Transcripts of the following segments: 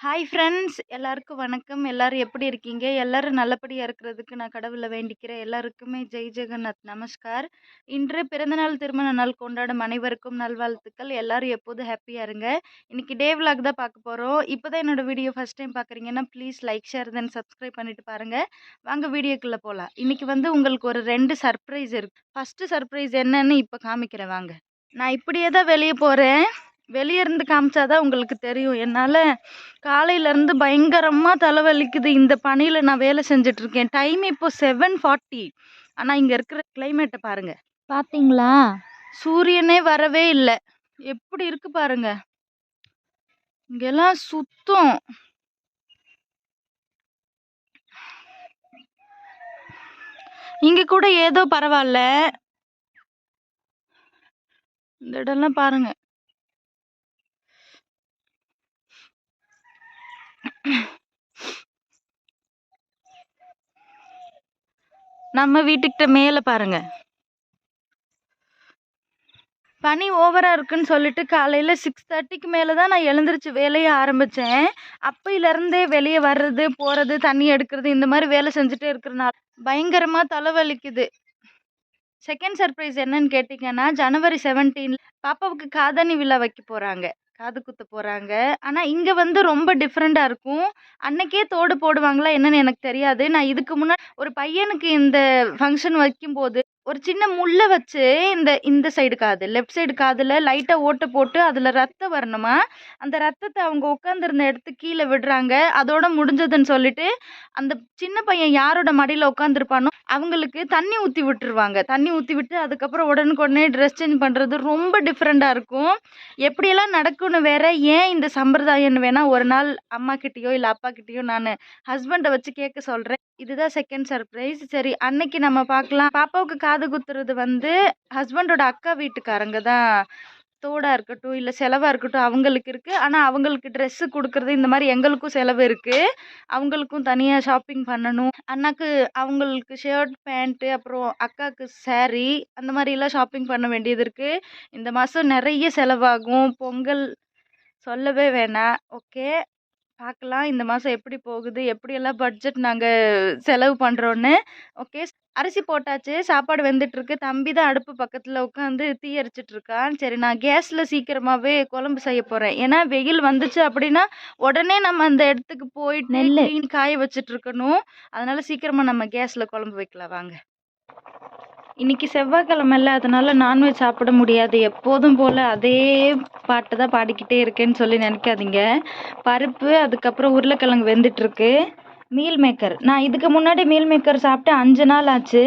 Hi friends எல்லாருக்கும் வணக்கம். எல்லாரும் எப்படி இருக்கீங்க? எல்லாரும் நல்லபடியாக இருக்கிறதுக்கு நான் கடவுளை வேண்டிக்கிறேன். எல்லாருக்குமே ஜெய் ஜெகநாத். நமஸ்கார். இன்று பிறந்தநாள் திருமண நாள் கொண்டாடும் அனைவருக்கும் நல்வாழ்த்துக்கள். எல்லாரும் எப்போதும் ஹாப்பியாக இருங்க. இன்னைக்கு டே விலாக் தான் பார்க்க போகிறோம் இப்போ தான் என்னோட வீடியோ ஃபஸ்ட் டைம் பார்க்குறீங்கன்னா please like share then subscribe பண்ணிட்டு பாருங்கள் வாங்க வீடியோக்குள்ளே போகலாம் இன்னைக்கு வந்து உங்களுக்கு ஒரு ரெண்டு சர்ப்ரைஸ் இருக்கு. ஃபஸ்ட்டு சர்ப்ரைஸ் என்னன்னு இப்போ காமிக்கிறேன். வாங்க. நான் இப்படியே தான் வெளியே போகிறேன் வெளியே இருந்து காமிச்சாதான் உங்களுக்கு தெரியும். என்னால் காலையிலேருந்து பயங்கரமாக தலைவலிக்குது. இந்த பனியில் நான் வேலை செஞ்சிட்ருக்கேன் டைம் இப்போ செவன் ஃபார்ட்டி ஆனால் இங்கே இருக்கிற கிளைமேட்டை பாருங்க. பாத்தீங்களா? சூரியனே வரவே இல்லை. எப்படி இருக்கு பாருங்க. இங்கெல்லாம் சுத்தம். இங்க கூட ஏதோ பரவாயில்ல இந்த இடம்லாம் பாருங்க. நம்ம வீட்டுக்கிட்ட மேலே பாருங்க. பனி ஓவராக இருக்குன்னு சொல்லிட்டு காலையில் சிக்ஸ் தேர்ட்டிக்கு மேலே தான் நான் எழுந்திரிச்சு வேலையை ஆரம்பித்தேன் அப்பையிலேருந்தே வெளியே வர்றது போகிறது தண்ணி எடுக்கிறது இந்த மாதிரி வேலை செஞ்சுட்டே இருக்கிறனால பயங்கரமாக தலைவலிக்குது. செகண்ட் சர்ப்ரைஸ் என்னன்னு கேட்டிங்கன்னா ஜனவரி செவன்டீன் பாப்பாவுக்கு காதணி விழா வைக்க போகிறாங்க காது குத்த போகிறாங்க ஆனால் இங்கே வந்து ரொம்ப டிஃப்ரெண்ட்டாக இருக்கும். அன்னைக்கே தோடு போடுவாங்களா என்னன்னு எனக்கு தெரியாது. நான் இதுக்கு முன்னாடி ஒரு பையனுக்கு இந்த ஃபங்க்ஷன் வைக்கும்போது ஒரு சின்ன முள்ளை வச்சு இந்த இந்த சைடு காது லெஃப்ட் சைடு காதில் லைட்டாக ஓட்டை போட்டு அதில் ரத்தம் வரணுமா? அந்த ரத்தத்தை அவங்க உட்காந்துருந்த இடத்து கீழே விடுறாங்க. அதோட முடிஞ்சதுன்னு சொல்லிட்டு அந்த சின்ன பையன் யாரோட மடியில் உட்காந்துருப்பானோ அவங்களுக்கு தண்ணி ஊற்றி விட்டுருவாங்க. தண்ணி ஊற்றி விட்டு அதுக்கப்புறம் உடனுக்குடனே ட்ரெஸ் சேஞ்ச் பண்ணுறது ரொம்ப டிஃப்ரெண்ட்டாக இருக்கும். எப்படியெல்லாம் நடக்கும்னு வேற ஏன் இந்த சம்பிரதாயம்னு வேணால் ஒரு நாள் அம்மா கிட்டேயோ இல்லை அப்பா கிட்டேயோ நான் ஹஸ்பண்டை வச்சு கேட்க சொல்கிறேன் இதுதான் செகண்ட் சர்ப்ரைஸ் சரி அன்னைக்கு நம்ம பார்க்கலாம். பாப்பாவுக்கு காது குத்துறது வந்து ஹஸ்பண்டோட அக்கா வீட்டுக்காரங்க தான். தோடா இருக்கட்டும் இல்லை செலவாக இருக்கட்டும் அவங்களுக்கு இருக்குது ஆனால் அவங்களுக்கு ட்ரெஸ்ஸு கொடுக்குறது இந்த மாதிரி எங்களுக்கும் செலவு இருக்குது அவங்களுக்கும் தனியாக ஷாப்பிங் பண்ணணும். அண்ணாக்கு அவங்களுக்கு ஷர்ட் பேண்ட்டு அப்புறம் அக்காவுக்கு சேரீ அந்த மாதிரிலாம் ஷாப்பிங் பண்ண வேண்டியது இருக்குது இந்த மாதம் நிறைய செலவாகும். பொங்கல் சொல்லவே வேணாம். ஓகே பார்க்கலாம் இந்த மாதம் எப்படி போகுது? எப்படியெல்லாம் பட்ஜெட் நாங்கள் செலவு பண்ணுறோன்னு ஓகே அரிசி போட்டாச்சு. சாப்பாடு வெந்துட்டுருக்கு. தம்பி தான் அடுப்பு பக்கத்தில் உட்காந்து தீ எரிச்சிட்டு இருக்கான் சரி நான் கேஸில் சீக்கிரமாகவே குழம்பு செய்ய போகிறேன் ஏன்னா வெயில் வந்துச்சு அப்படின்னா உடனே நம்ம அந்த இடத்துக்கு போயிட்டு clean காய வச்சிட்டு இருக்கணும் அதனால சீக்கிரமாக நம்ம கேஸில் குழம்பு வைக்கலாம். வாங்க. இன்னைக்கு செவ்வாய்க்கிழமைல அதனால நான்வெஜ் சாப்பிட முடியாது. எப்போதும் போல் அதே பாட்டு தான் பாடிக்கிட்டே இருக்கேன்னு சொல்லி நினைக்காதீங்க. பருப்பு அதுக்கப்புறம் உருளைக்கிழங்கு வெந்துட்டுருக்கு. Meal maker. நான் இதுக்கு முன்னாடி மீல் மேக்கர் சாப்பிட்டு அஞ்சு நாள் ஆச்சு.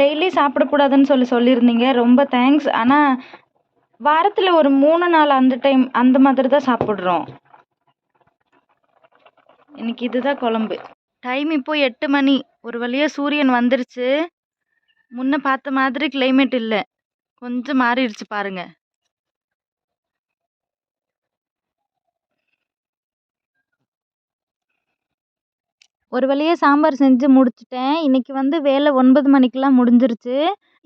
டெய்லி சாப்பிடக்கூடாதுன்னு சொல்லி சொல்லியிருந்தீங்க. ரொம்ப தேங்க்ஸ். ஆனால் வாரத்தில் ஒரு மூணு நாள் அந்த டைம் அந்த மாதிரி தான் சாப்பிட்றோம். இன்னைக்கு இதுதான் குழம்பு. டைம் இப்போ எட்டு மணி. ஒரு வழியாக சூரியன் வந்துருச்சு. முன்ன பார்த்த மாதிரி கிளைமேட் இல்லை. கொஞ்சம் மாறிடுச்சு பாருங்க. ஒரு வழியாக சாம்பார் செஞ்சு முடிச்சிட்டேன். இன்றைக்கி வந்து வேலை ஒன்பது மணிக்கெலாம் முடிஞ்சிருச்சு.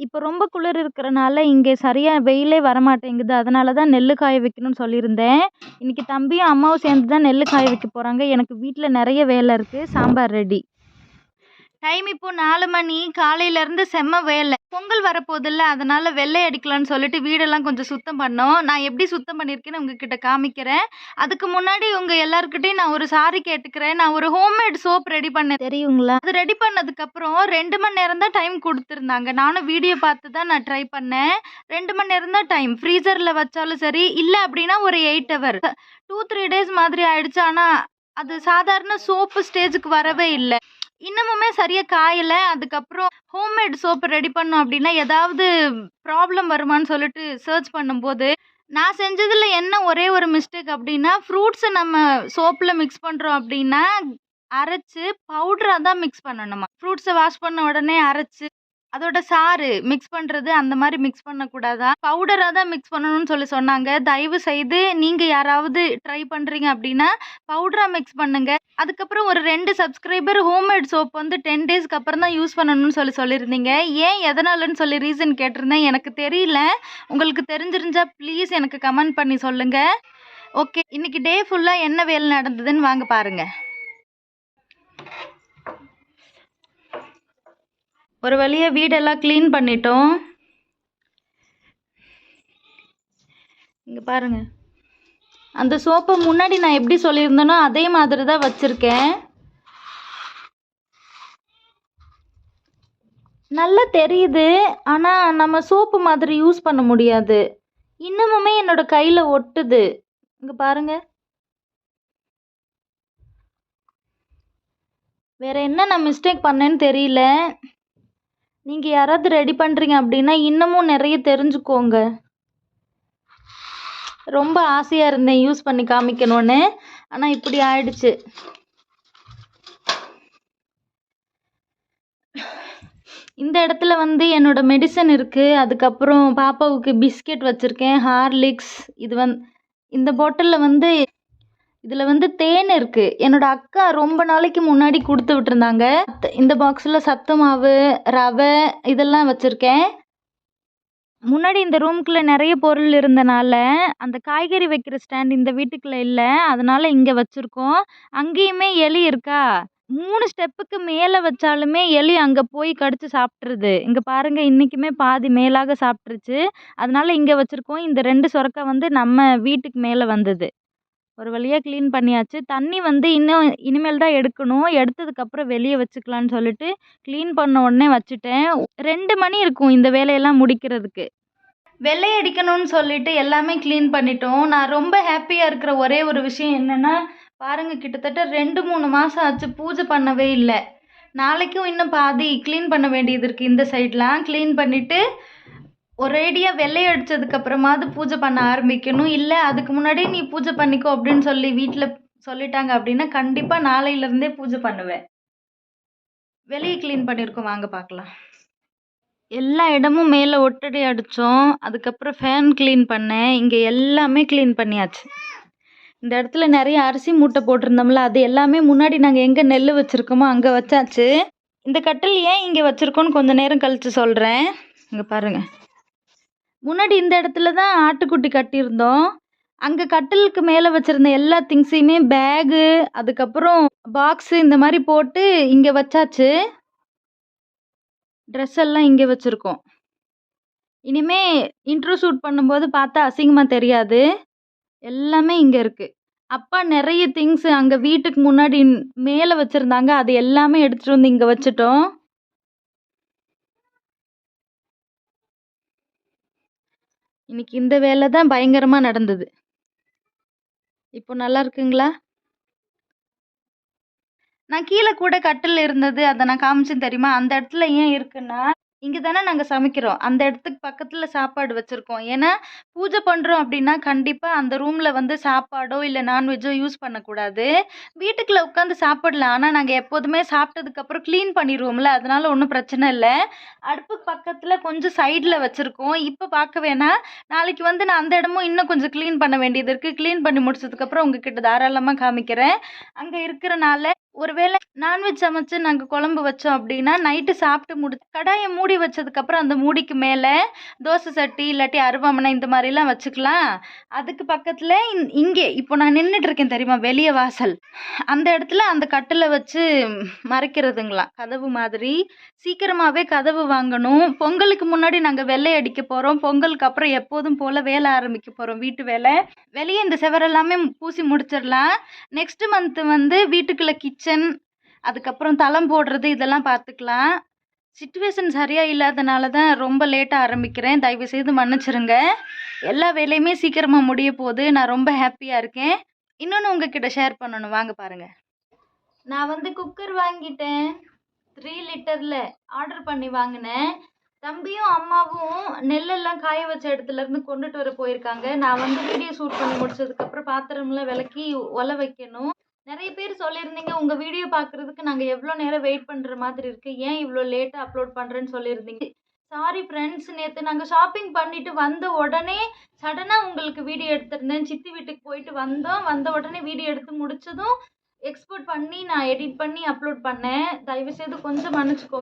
இப்போ ரொம்ப குளிர் இருக்கிறனால இங்கே சரியாக வெயிலே வரமாட்டேங்குது. அதனால தான் நெல் காய வைக்கணும்னு சொல்லியிருந்தேன். இன்றைக்கி தம்பியும் அம்மாவும் சேர்ந்து தான் நெல் காய வைக்க போகிறாங்க எனக்கு வீட்டில் நிறைய வேலை இருக்குது சாம்பார் ரெடி டைம் இப்போ நாலு மணி காலையில இருந்து செம்ம வேலை. பொங்கல் வரப்போதில்ல அதனால வெள்ளை அடிக்கலாம்னு சொல்லிட்டு வீடெல்லாம் கொஞ்சம் சுத்தம் பண்ணோம். நான் எப்படி சுத்தம் பண்ணியிருக்கேன்னு உங்ககிட்ட காமிக்கிறேன். அதுக்கு முன்னாடி உங்க எல்லாருக்கிட்டையும் நான் ஒரு சாரி கேட்டுக்கிறேன். நான் ஒரு ஹோம்மேட் சோப் ரெடி பண்ணேன். தெரியுங்களா? அது ரெடி பண்ணதுக்கு அப்புறம் ரெண்டு மணி நேரம் தான் டைம் கொடுத்துருந்தாங்க. நானும் வீடியோ பார்த்து தான் நான் ட்ரை பண்ணேன். ரெண்டு மணி நேரம் தான் டைம் ஃப்ரீசர்ல வச்சாலும் சரி இல்லை அப்படின்னா ஒரு eight hour two three days மாதிரி ஆயிடுச்சு. ஆனால் அது சாதாரண சோப்பு ஸ்டேஜுக்கு வரவே இல்லை. இன்னமுமே சரியாக காயலை அதுக்கப்புறம் ஹோம்மேட் சோப்பு ரெடி பண்ணோம் அப்படின்னா ஏதாவது ப்ராப்ளம் வருமான்னு சொல்லிட்டு சர்ச் பண்ணும்போது நான் செஞ்சதில் என்ன ஒரே ஒரு மிஸ்டேக் அப்படின்னா ஃப்ரூட்ஸை நம்ம சோப்பில் மிக்ஸ் பண்ணுறோம் அப்படின்னா அரைச்சு பவுடராக தான் மிக்ஸ் பண்ணணுமா? ஃப்ரூட்ஸை வாஷ் பண்ண உடனே அரைச்சு அதோட சாறு மிக்ஸ் பண்ணுறது அந்த மாதிரி மிக்ஸ் பண்ணக்கூடாதா? பவுடராக தான் மிக்ஸ் பண்ணணும்னு சொல்லி சொன்னாங்க. தயவு செய்து நீங்கள் யாராவது ட்ரை பண்ணுறீங்க அப்படின்னா பவுடராக மிக்ஸ் பண்ணுங்க. அதுக்கப்புறம் ஒரு ரெண்டு சப்ஸ்கிரைபர் ஹோம்மேட் சோப் வந்து டென் டேஸ்க்கு அப்புறம் தான் யூஸ் பண்ணணும்னு சொல்லி சொல்லியிருந்தீங்க. ஏன் எதனாலன்னு சொல்லி ரீசன் கேட்டிருந்தேன். எனக்கு தெரியல. உங்களுக்கு தெரிஞ்சிருந்தா ப்ளீஸ் எனக்கு கமெண்ட் பண்ணி சொல்லுங்கள் ஓகே இன்னைக்கு டே ஃபுல்லாக என்ன வேலை நடந்ததுன்னு வாங்க பாருங்கள் ஒரு வழியாக வீடெல்லாம் க்ளீன் பண்ணிட்டோம். இங்கே பாருங்கள் அந்த சோப்பை முன்னாடி நான் எப்படி சொல்லியிருந்தேனோ அதே மாதிரி தான் வச்சுருக்கேன். நல்லா தெரியுது ஆனால் நம்ம சோப்பு மாதிரி யூஸ் பண்ண முடியாது. இன்னமுமே என்னோட கையில் ஒட்டுது. இங்கே பாருங்க. வேறு என்ன நான் மிஸ்டேக் பண்ணேன்னு தெரியல. நீங்கள் யாராவது ரெடி பண்ணுறீங்க அப்படின்னா இன்னமும் நிறைய தெரிஞ்சுக்கோங்க. ரொம்ப ஆசையாக இருந்தேன் யூஸ் பண்ணி காமிக்கணும்னு. ஆனால் இப்படி ஆயிடுச்சு. இந்த இடத்துல வந்து என்னோட மெடிசன் இருக்குது அதுக்கப்புறம் பாப்பாவுக்கு பிஸ்கெட் வச்சுருக்கேன் ஹார்லிக்ஸ் இது வந் இந்த பாட்டிலில் வந்து இதில் வந்து தேன் இருக்குது என்னோடய அக்கா ரொம்ப நாளைக்கு முன்னாடி கொடுத்து விட்டுருந்தாங்க. இந்த பாக்ஸில் சத்து மாவு ரவை இதெல்லாம் வச்சுருக்கேன். முன்னாடி இந்த ரூம்குள்ளே நிறைய பொருள் இருந்தனால அந்த காய்கறி வைக்கிற ஸ்டாண்ட் இந்த வீட்டுக்குள்ளே இல்லை. அதனால் இங்கே வச்சுருக்கோம். அங்கேயுமே எலி இருக்கா? மூணு ஸ்டெப்புக்கு மேலே வச்சாலுமே எலி அங்கே போய் கடிச்சு சாப்பிட்ருது இங்கே பாருங்கள் இன்றைக்குமே பாதி மேலாக சாப்பிட்ருச்சு அதனால் இங்கே வச்சுருக்கோம். இந்த ரெண்டு சுரக்கா வந்து நம்ம வீட்டுக்கு மேலே வந்தது. ஒரு வழியாக க்ளீன் பண்ணியாச்சு. தண்ணி வந்து இன்னும் இனிமேல் தான் எடுக்கணும். எடுத்ததுக்கப்புறம் வெளியே வச்சுக்கலான்னு சொல்லிட்டு க்ளீன் பண்ண உடனே வச்சுட்டேன். ரெண்டு மணி இருக்கும் இந்த வேலையெல்லாம் முடிக்கிறதுக்கு. வெள்ளை அடிக்கணும்னு சொல்லிட்டு எல்லாமே க்ளீன் பண்ணிட்டோம். நான் ரொம்ப ஹாப்பியாக இருக்கிற ஒரே ஒரு விஷயம் என்னென்னா பாருங்கள் கிட்டத்தட்ட ரெண்டு மூணு மாதம் ஆச்சு பூஜை பண்ணவே இல்லை. நாளைக்கும் இன்னும் பாதி க்ளீன் பண்ண வேண்டியது இருக்குது இந்த சைட்லாம் க்ளீன் பண்ணிவிட்டு ஒரேடியாக வெள்ளை அடித்ததுக்கப்புறமாவது பூஜை பண்ண ஆரம்பிக்கணும். இல்லை அதுக்கு முன்னாடி நீ பூஜை பண்ணிக்கோ அப்படின்னு சொல்லி வீட்டில் சொல்லிட்டாங்க அப்படின்னா கண்டிப்பாக நாளையிலேருந்தே பூஜை பண்ணுவேன். வெளியே க்ளீன் பண்ணியிருக்கோம் வாங்க பார்க்கலாம். எல்லா இடமும் மேலே ஒட்டடை அடித்தோம் அதுக்கப்புறம் ஃபேன் க்ளீன் பண்ணேன். இங்கே எல்லாமே க்ளீன் பண்ணியாச்சு. இந்த இடத்துல நிறைய அரிசி மூட்டை போட்டிருந்தோம்ல அது எல்லாமே முன்னாடி நாங்கள் எங்கே நெல் வச்சுருக்கோமோ அங்கே வச்சாச்சு. இந்த கட்டில் ஏன் இங்கே வச்சுருக்கோன்னு கொஞ்சம் நேரம் கழித்து சொல்கிறேன் இங்கே பாருங்கள் முன்னாடி இந்த இடத்துல தான் ஆட்டுக்குட்டி கட்டியிருந்தோம். அங்கே கட்டிலுக்கு மேலே வச்சுருந்த எல்லா திங்ஸையுமே பேகு அதுக்கப்புறம் பாக்ஸு இந்த மாதிரி போட்டு இங்கே வச்சாச்சு. ட்ரெஸ் எல்லாம் இங்கே வச்சுருக்கோம். இனிமே இன்ட்ரோ ஷூட் பண்ணும்போது பார்த்தா அசிங்கமாக தெரியாது. எல்லாமே இங்கே இருக்குது அப்பா நிறைய திங்ஸ் அங்கே வீட்டுக்கு முன்னாடி மேலே வச்சுருந்தாங்க. அது எல்லாமே எடுத்துகிட்டு வந்து இங்கே வச்சுட்டோம். இன்னைக்கு இந்த வேலை தான் பயங்கரமாக நடந்தது. இப்போ நல்லா இருக்குங்களா? நான் கீழே கூட கட்டில் இருந்தது அதை நான் காமிச்சேன் தெரியுமா? அந்த இடத்துல ஏன் இருக்குன்னா இங்கே தானே நாங்கள் சமைக்கிறோம். அந்த இடத்துக்கு பக்கத்தில் சாப்பாடு வச்சுருக்கோம். ஏன்னா பூஜை பண்ணுறோம் அப்படின்னா கண்டிப்பாக அந்த ரூமில் வந்து சாப்பாடோ இல்லை நான்வெஜ்ஜோ யூஸ் பண்ணக்கூடாது. வீட்டுக்குள்ளே உட்காந்து சாப்பிடலாம். ஆனால் நாங்கள் எப்போதுமே சாப்பிட்டதுக்கப்புறம் க்ளீன் பண்ணிடுவோம்ல அதனால் ஒன்றும் பிரச்சனை இல்லை. அடுப்புக்கு பக்கத்தில் கொஞ்சம் சைடில் வச்சுருக்கோம். இப்போ பார்க்க வேணாம் நாளைக்கு வந்து நான் அந்த இடமும் இன்னும் கொஞ்சம் க்ளீன் பண்ண வேண்டியது இருக்குது க்ளீன் பண்ணி முடிச்சதுக்கப்புறம் உங்ககிட்ட தாராளமாக காமிக்கிறேன். அங்கே இருக்கிறனால ஒருவேளை நான்வெஜ் சமைச்சு நாங்கள் குழம்பு வச்சோம் அப்படின்னா நைட்டு சாப்பிட்டு முடிச்சு கடாயை மூடி வச்சதுக்கப்புறம் அந்த மூடிக்கு மேலே தோசை சட்டி இல்லாட்டி அருவாமனை இந்த மாதிரிலாம் வச்சுக்கலாம். அதுக்கு பக்கத்தில் இங்கே இப்போ நான் நின்றுட்டு இருக்கேன் தெரியுமா? வெளியே வாசல். அந்த இடத்துல அந்த கட்டில் வச்சு மறைக்கிறதுங்களாம் கதவு மாதிரி. சீக்கிரமாகவே கதவு வாங்கணும். பொங்கலுக்கு முன்னாடி நாங்கள் வெள்ளை அடிக்க போகிறோம் பொங்கலுக்கு அப்புறம் எப்போதும் போல் வேலை ஆரம்பிக்க போகிறோம் வீட்டு வேலை. வெளியே இந்த செவரெல்லாமே பூசி முடிச்சிடலாம். நெக்ஸ்ட் மந்த்து வந்து வீட்டுக்குள்ளே கிச்சன் அதுக்கப்புறம் தளம் போடுறது இதெல்லாம் பார்த்துக்கலாம். சுச்சுவேஷன் சரியாக இல்லாதனால தான் ரொம்ப லேட்டாக ஆரம்பிக்கிறேன். தயவு செய்து மன்னிச்சிருங்க. எல்லா வேலையுமே சீக்கிரமாக முடிய போகுது. நான் ரொம்ப ஹாப்பியாக இருக்கேன். இன்னொன்று உங்ககிட்ட ஷேர் பண்ணணும். வாங்க பாருங்கள் நான் வந்து குக்கர் வாங்கிட்டேன். த்ரீ லிட்டரில் ஆர்டர் பண்ணி வாங்கினேன். தம்பியும் அம்மாவும் நெல்லெல்லாம் காய வச்ச இடத்துல இருந்து கொண்டுட்டு வர போயிருக்காங்க. நான் வந்து வீடியோ ஷூட் பண்ணி முடிச்சதுக்கப்புறம் பாத்திரம்லாம் விளக்கி ஒல வைக்கணும். நிறைய பேர் சொல்லியிருந்தீங்க உங்கள் வீடியோ பார்க்குறதுக்கு நாங்கள் எவ்வளோ நேரம் வெயிட் பண்ணுற மாதிரி இருக்குது ஏன் இவ்வளோ லேட்டாக அப்லோட் பண்ணுறேன்னு சொல்லியிருந்தீங்க. சாரி ஃப்ரெண்ட்ஸ் நேற்று நாங்கள் ஷாப்பிங் பண்ணிட்டு வந்த உடனே சடனாக உங்களுக்கு வீடியோ எடுத்திருந்தேன். சித்தி வீட்டுக்கு போயிட்டு வந்தோம். வந்த உடனே வீடியோ எடுத்து முடிச்சதும் எக்ஸ்போர்ட் பண்ணி நான் எடிட் பண்ணி அப்லோட் பண்ணேன். தயவுசெய்து கொஞ்சம் மன்னிச்சுக்கோ.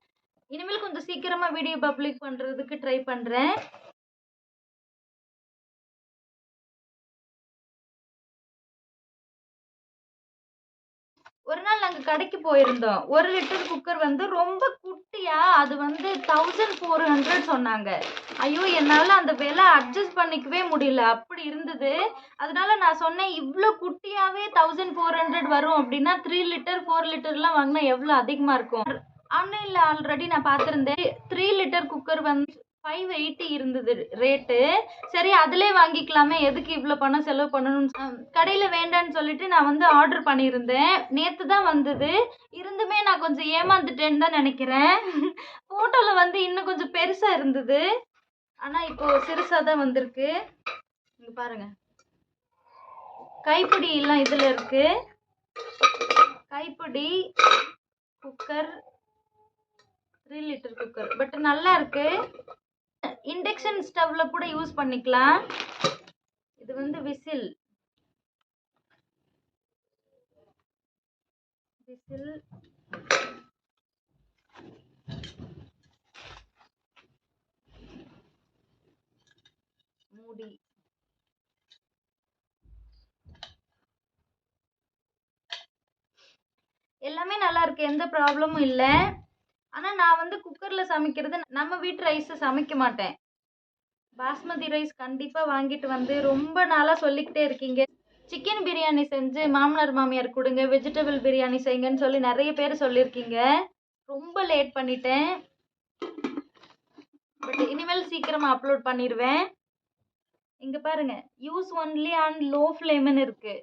இனிமேல் கொஞ்சம் சீக்கிரமாக வீடியோ பப்ளிக் பண்ணுறதுக்கு ட்ரை பண்ணுறேன் ஒரு நாள் நாங்க கடைக்கு போயிருந்தோம். ஒரு லிட்டர் குக்கர் வந்து ரொம்ப குட்டியா அது வந்து தௌசண்ட் ஃபோர் ஹண்ட்ரட் சொன்னாங்க. ஐயோ என்னால அந்த விலை அட்ஜஸ்ட் பண்ணிக்கவே முடியல. அப்படி இருந்தது. அதனால நான் சொன்னேன் இவ்வளோ குட்டியாவே தௌசண்ட் ஃபோர் ஹண்ட்ரட் வரும் அப்படின்னா த்ரீ லிட்டர் ஃபோர் லிட்டர்லாம் வாங்கினா எவ்வளோ அதிகமாக இருக்கும்? ஆன்லைனில் ஆல்ரெடி நான் பார்த்துருந்தேன். த்ரீ லிட்டர் குக்கர் வந்து ஃபைவ் எயிட்டி இருந்தது ரேட்டு சரி அதிலே வாங்கிக்கலாமே. எதுக்கு இவ்வளோ பணம் செலவு பண்ணணும்னு கடையில் வேண்டான்னு சொல்லிட்டு நான் வந்து ஆர்டர் பண்ணியிருந்தேன். நேற்று தான் வந்தது. இருந்துமே நான் கொஞ்சம் ஏமாந்துட்டேன்னு தான் நினைக்கிறேன். ஃபோட்டோவில் வந்து இன்னும் கொஞ்சம் பெருசாக இருந்தது. ஆனால் இப்போ சிறுசாக தான் வந்திருக்கு. இங்கே பாருங்கள் கைப்பிடி எல்லாம் இதில் இருக்குது கைப்பிடி cooker three litre cooker but நல்லா இருக்குது இண்டக்ஷன் ஸ்டவ்ல கூட யூஸ் பண்ணிக்கலாம். இது வந்து விசில். விசில். மூடி. எல்லாமே நல்லா இருக்கு எந்த ப்ராப்ளமும் இல்லை. ஆனால் நான் வந்து குக்கரில் சமைக்கிறது நம்ம வீட்டு ரைஸை சமைக்க மாட்டேன். பாஸ்மதி ரைஸ் கண்டிப்பாக வாங்கிட்டு வந்து ரொம்ப நாளாக சொல்லிக்கிட்டே இருக்கீங்க. சிக்கன் பிரியாணி செஞ்சு மாமனார் மாமியார் கொடுங்க வெஜிடபிள் பிரியாணி செய்யுங்கன்னு சொல்லி நிறைய பேர் சொல்லியிருக்கீங்க. ரொம்ப லேட் பண்ணிட்டேன். பட் இனிமேல் சீக்கிரமாக அப்லோட் பண்ணிடுவேன் இங்கே பாருங்க யூஸ் ஒன்லி ஆன் லோ ஃப்ளேம்னு இருக்கு.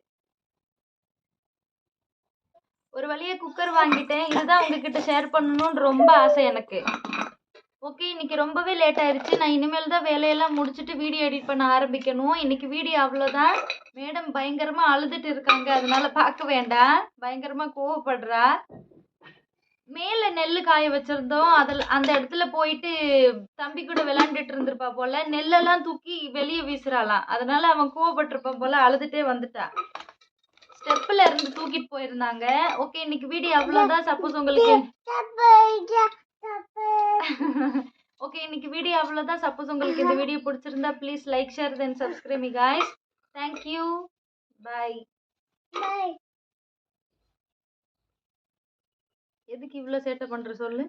ஒரு வழியா குக்கர் வாங்கிட்டேன். இதுதான் உங்ககிட்ட ஷேர் பண்ணணும்னு ரொம்ப ஆசை எனக்கு. ஓகே இன்னைக்கு ரொம்பவே லேட் ஆயிருச்சு. நான் இனிமேல் தான் வேலையெல்லாம் முடிச்சுட்டு வீடியோ எடிட் பண்ண ஆரம்பிக்கணும். இன்னைக்கு வீடியோ அவ்வளோதான் மேடம் பயங்கரமா அழுதுட்டு இருக்காங்க. அதனால பார்க்க வேண்டாம். பயங்கரமா கோவப்படுறா. மேலே நெல் காய வச்சிருந்தோம். அதில் அந்த இடத்துல போயிட்டு தம்பி கூட விளாண்டுட்டு இருந்திருப்பா போல. நெல்லெல்லாம் தூக்கி வெளியே வீசுறாளாம். அதனால அவன் கோவப்பட்டிருப்பான் போல அழுதுட்டே வந்துட்டா. ஸ்டெப்ல இருந்து தூக்கிட்டு போயிருந்தாங்க. ஓகே இன்னைக்கு வீடியோ அவ்வளோதான் சப்போஸ் உங்களுக்கு ஓகே இன்னைக்கு வீடியோ அவ்வளோதான் சப்போஸ் உங்களுக்கு இந்த வீடியோ பிடிச்சிருந்தா please like share then subscribe guys thank you bye எதுக்கு இவ்வளோ சேட்டை பண்ணுற சொல்லு.